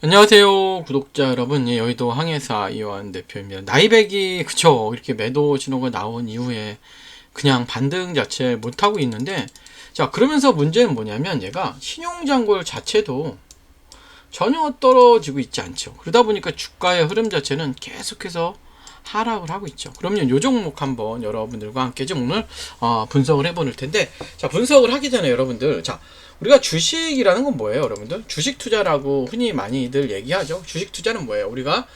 안녕하세요 구독자 여러분. 예, 여의도 항해사 이완 대표입니다. 나이백이 그쵸. 이렇게 매도 신호가 나온 이후에 그냥 반등 자체 못하고 있는데 자 그러면서 문제는 뭐냐면 얘가 신용장골 자체도 전혀 떨어지고 있지 않죠. 그러다 보니까 주가의 흐름 자체는 계속해서 하락을 하고 있죠 그러면 요 종목 한번 여러분들과 함께 좀 오늘 어, 분석을 해볼 텐데 자 분석을 하기 전에 여러분들 자 우리가 주식이라는 건 뭐예요, 여러분들? 주식 투자라고 흔히 많이들 얘기하죠. 주식 투자는 뭐예요? 우리가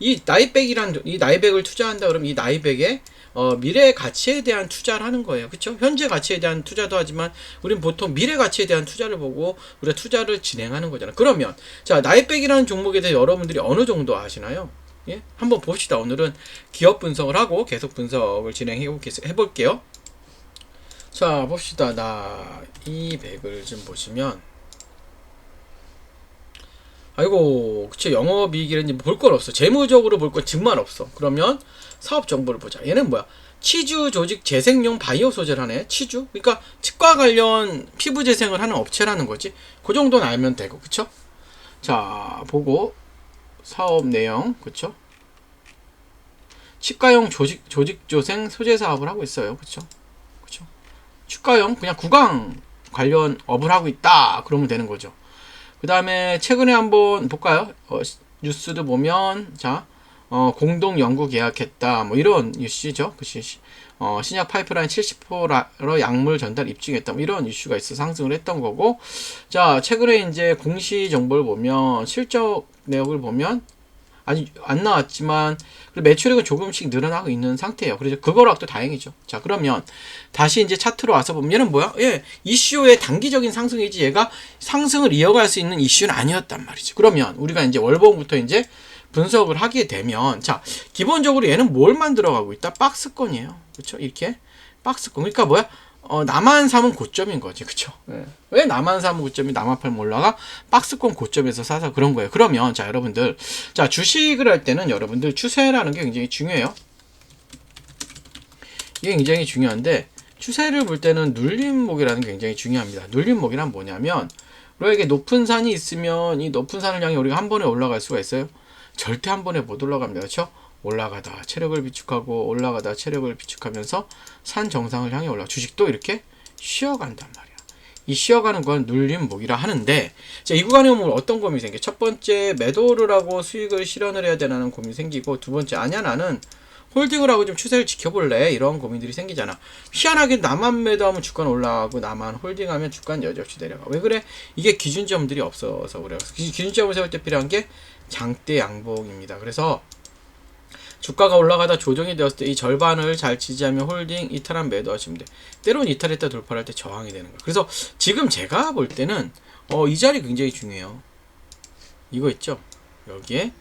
이 나이백이란 이 나이백을 투자한다 그러면 이 나이백에 어, 미래 가치에 대한 투자를 하는 거예요. 그렇죠? 현재 가치에 대한 투자도 하지만 우리는 보통 미래 가치에 대한 투자를 보고 우리가 투자를 진행하는 거잖아요. 그러면 자, 나이백이라는 종목에 대해 여러분들이 어느 정도 아시나요? 예? 한번 봅시다. 오늘은 기업 분석을 하고 계속 분석을 진행해 볼게요. 자 봅시다. 나이 백을 좀 보시면. 아이고 그쵸 영업이익이라든지 볼 건 없어. 재무적으로 볼 건 정말 없어. 그러면 사업 정보를 보자. 얘는 뭐야? 치주 조직 재생용 바이오 소재를 하네. 치주? 그러니까 치과 관련 피부 재생을 하는 업체라는 거지. 그 정도는 알면 되고. 그쵸? 자 보고 사업 내용 그쵸 치과용 조직 조직 조생 소재 사업을 하고 있어요 그쵸 축가형 그냥 구강 관련 업을 하고 있다 그러면 되는 거죠. 그 다음에 최근에 한번 볼까요? 어, 뉴스도 보면 자 어, 공동 연구 계약했다 뭐 이런 뉴스죠. 그치? 어, 신약 파이프라인 70%로 약물 전달 입증했다 뭐 이런 이슈가 있어 상승을 했던 거고 자 최근에 이제 공시 정보를 보면 실적 내역을 보면 아직 안 나왔지만 매출액은 조금씩 늘어나고 있는 상태예요. 그래서 그거락도 다행이죠. 자 그러면 다시 이제 차트로 와서 보면 얘는 뭐야? 예, 이슈의 단기적인 상승이지 얘가 상승을 이어갈 수 있는 이슈는 아니었단 말이죠. 그러면 우리가 이제 월봉부터 이제 분석을 하게 되면 자 기본적으로 얘는 뭘 만들어가고 있다? 박스권이에요. 그렇죠? 이렇게 박스권. 그러니까 뭐야? 어, 나만 사면 고점인 거지. 그쵸? 네. 왜 나만 사면 고점이 나만 팔면 올라가? 박스권 고점에서 사서 그런 거예요. 그러면, 자, 여러분들. 자, 주식을 할 때는 여러분들 추세라는 게 굉장히 중요해요. 이게 굉장히 중요한데, 추세를 볼 때는 눌림목이라는 게 굉장히 중요합니다. 눌림목이란 뭐냐면, 우리에게 높은 산이 있으면 이 높은 산을 향해 우리가 한 번에 올라갈 수가 있어요? 절대 한 번에 못 올라갑니다. 그렇죠? 올라가다 체력을 비축하고 올라가다 체력을 비축하면서 산 정상을 향해 올라 주식도 이렇게 쉬어간단 말이야. 이 쉬어가는 건 눌림목이라 하는데 자, 이 구간에 오면 어떤 고민이 생겨? 첫 번째 매도를 하고 수익을 실현을 해야 되는 고민이 생기고 두 번째 아니야 나는 홀딩을 하고 좀 추세를 지켜볼래 이런 고민들이 생기잖아 희한하게 나만 매도하면 주가는 올라가고 나만 홀딩하면 주가는 여지없이 내려가 왜 그래? 이게 기준점들이 없어서 그래요 기준점을 세울 때 필요한 게 장대 양봉입니다 그래서 주가가 올라가다 조정이 되었을 때 이 절반을 잘 지지하면 홀딩 이탈한 매도하시면 돼. 때론 이탈했다 돌파할 때 저항이 되는 거야. 그래서 지금 제가 볼 때는 어, 이 자리 굉장히 중요해요. 이거 있죠? 여기에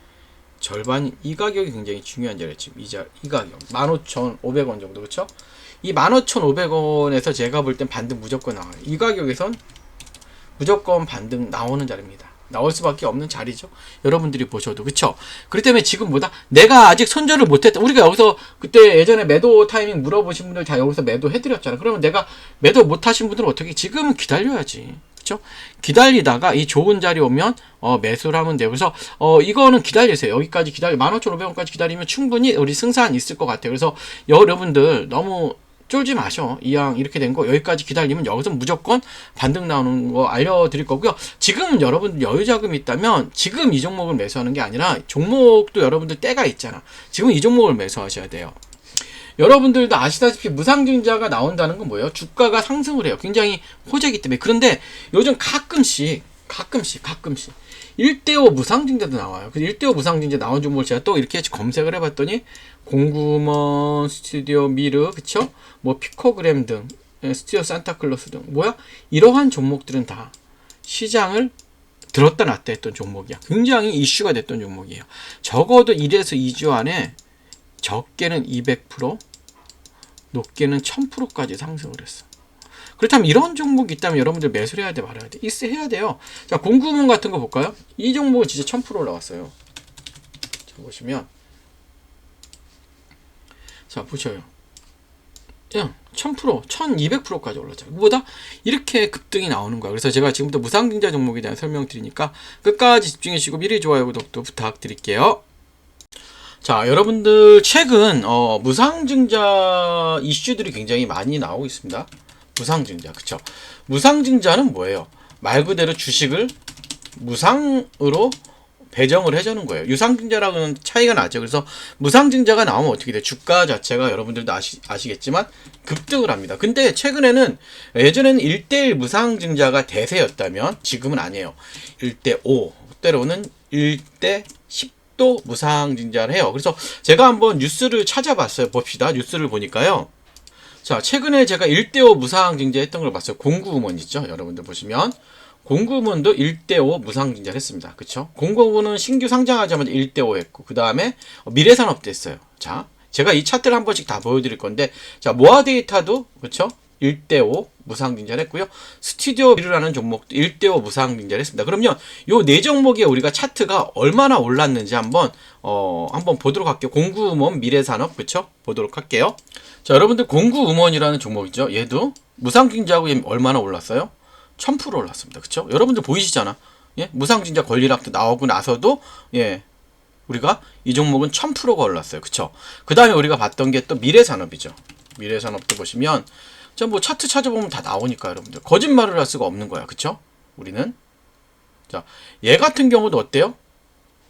절반 이 가격이 굉장히 중요한 자리에 지금 이, 자, 이 가격 15,500원 정도 그렇죠? 이 15,500원에서 제가 볼 땐 반등 무조건 나와요. 이 가격에선 무조건 반등 나오는 자리입니다. 나올 수밖에 없는 자리죠. 여러분들이 보셔도 그쵸? 그렇기 때문에 지금보다 내가 아직 손절을 못했다. 우리가 여기서 그때 예전에 매도 타이밍 물어보신 분들 다 여기서 매도 해드렸잖아. 그러면 내가 매도 못하신 분들은 어떻게? 지금은 기다려야지. 그쵸? 기다리다가 이 좋은 자리 오면 어, 매수를 하면. 그래서 어, 이거는 기다리세요. 여기까지 기다리 15,500원까지 기다리면 충분히 우리 승산 있을 것 같아요. 그래서 여러분들 너무 쫄지 마셔. 이왕 이렇게 된 거 여기까지 기다리면 여기서 무조건 반등 나오는 거 알려드릴 거고요. 지금 여러분 여유 자금이 있다면 지금 이 종목을 매수하는 게 아니라 종목도 여러분들 때가 있잖아. 지금 이 종목을 매수하셔야 돼요. 여러분들도 아시다시피 무상증자가 나온다는 건 뭐예요? 주가가 상승을 해요. 굉장히 호재이기 때문에. 그런데 요즘 가끔씩, 가끔씩, 가끔씩 1대5 무상증자도 나와요. 그 1대5 무상증자 나온 종목을 제가 또 이렇게 검색을 해봤더니 공구먼 스튜디오 미르, 그쵸? 뭐 피코그램 등, 예, 스튜디오 산타클로스 등, 뭐야? 이러한 종목들은 다 시장을 들었다 놨다 했던 종목이야. 굉장히 이슈가 됐던 종목이에요. 적어도 1에서 2주 안에 적게는 200%, 높게는 1000%까지 상승을 했어. 그렇다면 이런 종목이 있다면 여러분들 매수를 해야 돼 말아야 돼? 있어 해야 돼요. 자 공구문 같은 거 볼까요? 이 종목은 진짜 1000% 올라왔어요. 자 보시면 자 보셔요. 그냥 1000%, 1200%까지 올랐잖아요. 그보다 이렇게 급등이 나오는 거야. 그래서 제가 지금부터 무상증자 종목에 대한 설명 드리니까 끝까지 집중해 주시고 미리 좋아요, 구독도 부탁드릴게요. 자, 여러분들 최근 어, 무상증자 이슈들이 굉장히 많이 나오고 있습니다. 무상증자, 그쵸? 무상증자는 뭐예요? 말 그대로 주식을 무상으로 배정을 해주는 거예요. 유상증자랑은 차이가 나죠. 그래서 무상증자가 나오면 어떻게 돼? 주가 자체가 여러분들도 아시, 아시겠지만 급등을 합니다. 근데 최근에는 예전에는 1대1 무상증자가 대세였다면 지금은 아니에요. 1대5 때로는 1대 10도 무상증자를 해요. 그래서 제가 한번 뉴스를 찾아봤어요. 봅시다. 뉴스를 보니까요. 자, 최근에 제가 1대5 무상증자 했던 걸 봤어요. 공구음원 있죠? 여러분들 보시면. 공구문도 1대5 무상증자를 했습니다. 그쵸? 공구문은 신규 상장하자마자 1대5 했고, 그 다음에 미래산업도 했어요. 자, 제가 이 차트를 한 번씩 다 보여드릴 건데, 자, 모아 데이터도, 그쵸? 1대5 무상증자를 했고요. 스튜디오 비르라는 종목도 1대5 무상증자를 했습니다. 그럼요, 요 네 종목에 우리가 차트가 얼마나 올랐는지 한번, 어, 한번 보도록 할게요. 공구음원, 미래산업, 그쵸? 보도록 할게요. 자, 여러분들 공구음원이라는 종목이죠. 얘도 무상증자하고 얘 얼마나 올랐어요? 1000% 올랐습니다. 그쵸? 여러분들 보이시잖아. 예? 무상증자 권리락도 나오고 나서도, 예. 우리가 이 종목은 1000%가 올랐어요. 그쵸? 그 다음에 우리가 봤던 게 또 미래산업이죠. 미래산업도 보시면, 자, 뭐 차트 찾아보면 다 나오니까 여러분들. 거짓말을 할 수가 없는 거야. 그쵸? 우리는. 자, 얘 같은 경우도 어때요?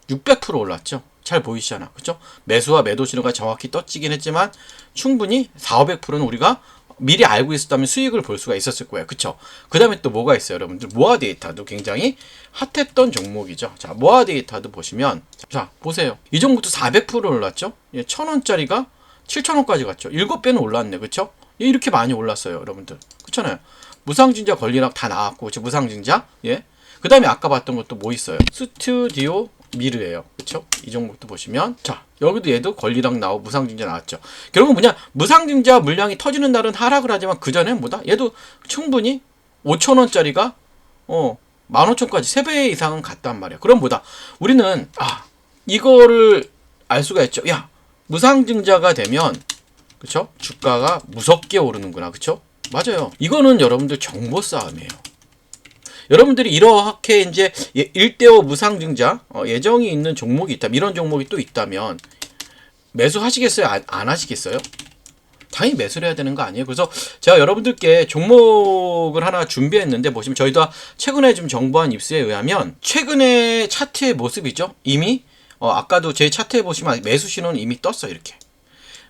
600% 올랐죠? 잘 보이시잖아. 그쵸? 매수와 매도 신호가 정확히 떠지긴 했지만, 충분히 4, 500%는 우리가 미리 알고 있었다면 수익을 볼 수가 있었을 거예요. 그쵸? 그 다음에 또 뭐가 있어요, 여러분들? 모아 데이터도 굉장히 핫했던 종목이죠. 자, 모아 데이터도 보시면, 자, 보세요. 이 종목도 400% 올랐죠? 예, 1000원짜리가 7000원까지 갔죠. 7배는 올랐네. 그쵸? 예, 이렇게 많이 올랐어요, 여러분들. 그렇잖아요. 무상증자 권리락 다 나왔고, 그쵸? 무상증자. 예. 그 다음에 아까 봤던 것도 뭐 있어요? 스튜디오 미르예요. 그쵸? 이 종목도 보시면 자 여기도 얘도 권리랑 나오고 무상증자 나왔죠. 결국은 뭐냐 무상증자 물량이 터지는 날은 하락을 하지만 그 전엔 뭐다? 얘도 충분히 5천 원짜리가 어 15,000까지 3배 이상은 갔단 말이야. 그럼 뭐다? 우리는 아 이거를 알 수가 있죠. 야 무상증자가 되면 그쵸? 주가가 무섭게 오르는구나. 그쵸? 맞아요. 이거는 여러분들 정보 싸움이에요. 여러분들이 이렇게 이제 1대5 무상증자 어, 예정이 있는 종목이 있다 이런 종목이 또 있다면 매수하시겠어요? 안, 안 하시겠어요? 당연히 매수를 해야 되는 거 아니에요? 그래서 제가 여러분들께 종목을 하나 준비했는데 보시면 저희도 최근에 좀 정보한 입수에 의하면 최근에 차트의 모습이죠. 이미 어, 아까도 제 차트에 보시면 매수 신호는 이미 떴어요. 이렇게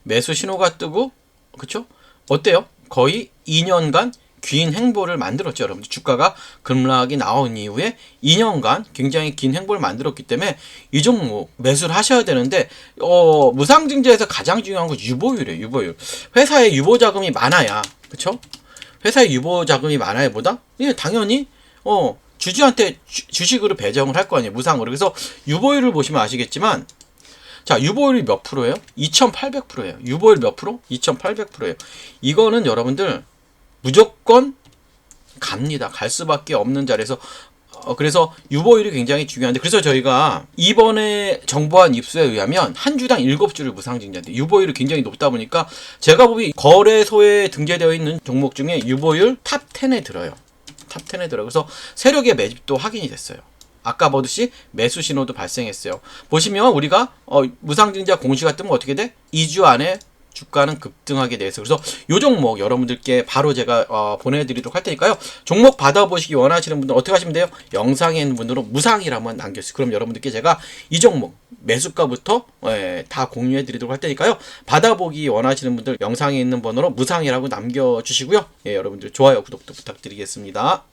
매수 신호가 뜨고 그쵸? 어때요? 거의 2년간 긴 행보를 만들었죠, 여러분. 주가가 급락이 나온 이후에 2년간 굉장히 긴 행보를 만들었기 때문에 이 종목 매수를 하셔야 되는데 어, 무상증자에서 가장 중요한 건 유보율이에요, 유보율. 회사에 유보 자금이 많아야, 그렇죠? 회사에 유보 자금이 많아야보다 예, 당연히 어, 주주한테 주, 식으로 배정을 할 거 아니에요, 무상으로. 그래서 유보율을 보시면 아시겠지만 자, 유보율이 몇 프로예요? 2,800%예요. 유보율 몇 프로? 2,800%예요. 이거는 여러분들 무조건 갑니다. 갈 수밖에 없는 자리에서 어, 그래서 유보율이 굉장히 중요한데 그래서 저희가 이번에 정보한 입수에 의하면 한 주당 7주를 무상증자인데 유보율이 굉장히 높다 보니까 제가 보기 거래소에 등재되어 있는 종목 중에 유보율 탑 10에 들어요. 탑 10에 들어요. 그래서 세력의 매집도 확인이 됐어요. 아까 보듯이 매수 신호도 발생했어요. 보시면 우리가 어, 무상증자 공시가 뜨면 어떻게 돼? 2주 안에 주가는 급등하게 돼서 그래서 요 종목 여러분들께 바로 제가 어, 보내드리도록 할 테니까요. 종목 받아보시기 원하시는 분들 어떻게 하시면 돼요? 영상에 있는 분들은 무상이라면 남겨주세요. 그럼 여러분들께 제가 이 종목 매수가부터 예, 다 공유해드리도록 할 테니까요. 받아보기 원하시는 분들 영상에 있는 번호로 무상이라고 남겨주시고요. 예, 여러분들 좋아요, 구독도 부탁드리겠습니다.